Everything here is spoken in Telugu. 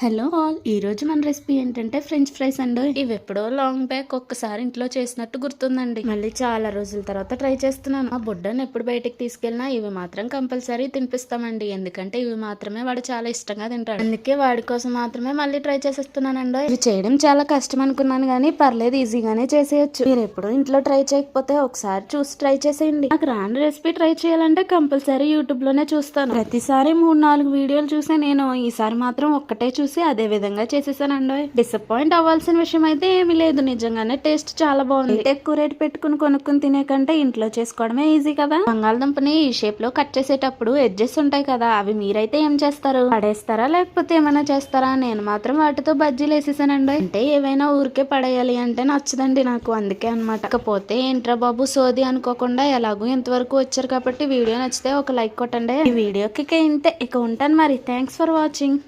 హలో ఆల్ ఈ రోజు మన రెసిపీ ఏంటంటే ఫ్రెంచ్ ఫ్రైస్ అండి. ఇవి ఎప్పుడో లాంగ్ బ్యాక్ ఒక్కసారి ఇంట్లో చేసినట్టు గుర్తుందండి. మళ్ళీ చాలా రోజుల తర్వాత ట్రై చేస్తున్నాను. ఆ బుడ్డను ఎప్పుడు బయటికి తీసుకెళ్ళినా ఇవి మాత్రం కంపల్సరీ తినిపిస్తామండి. ఎందుకంటే ఇవి మాత్రమే వాడు చాలా ఇష్టంగా తింటాడు. అందుకే వాడి కోసం మాత్రమే మళ్ళీ ట్రై చేసేస్తున్నానండి. ఇవి చేయడం చాలా కష్టం అనుకున్నాను కానీ పర్లేదు ఈజీగానే చేసేయచ్చు. మీరు ఎప్పుడు ఇంట్లో ట్రై చేయకపోతే ఒకసారి చూసి ట్రై చేసేయండి. నాకు రాని రెసిపీ ట్రై చేయాలంటే కంపల్సరీ యూట్యూబ్లోనే చూస్తాను. ప్రతిసారి మూడు నాలుగు వీడియోలు చూసే నేను ఈసారి మాత్రం ఒక్కటే చూసి అదే విధంగా చేసేసానండి. డిసప్పాయింట్ అవ్వాల్సిన విషయం అయితే ఏమీ లేదు. నిజంగానే టేస్ట్ చాలా బాగుంది. ఎక్కువ రేట్ పెట్టుకుని కొనుక్కుని తినే కంటే ఇంట్లో చేసుకోవడమే ఈజీ కదా? బంగాళదుంపని ఈ షేప్లో కట్ చేసేటప్పుడు ఎడ్జెస్ ఉంటాయి కదా అవి మీరైతే ఏం చేస్తారు? పడేస్తారా లేకపోతే ఏమైనా చేస్తారా? నేను మాత్రం వాటితో బజ్జీలు వేసేసానండి. అంటే ఏవైనా ఊరికే పడేయాలి అంటే నచ్చదండి నాకు అందుకే అనమాట కాకపోతే ఏంట్రా బాబు సోది అనుకోకుండా ఎలాగో ఇంతవరకు వచ్చారు కాబట్టి వీడియో నచ్చితే ఒక లైక్ కొట్టండి. ఈ వీడియోకి ఇంతే. ఇక ఉంటాను మరి. Thanks for watching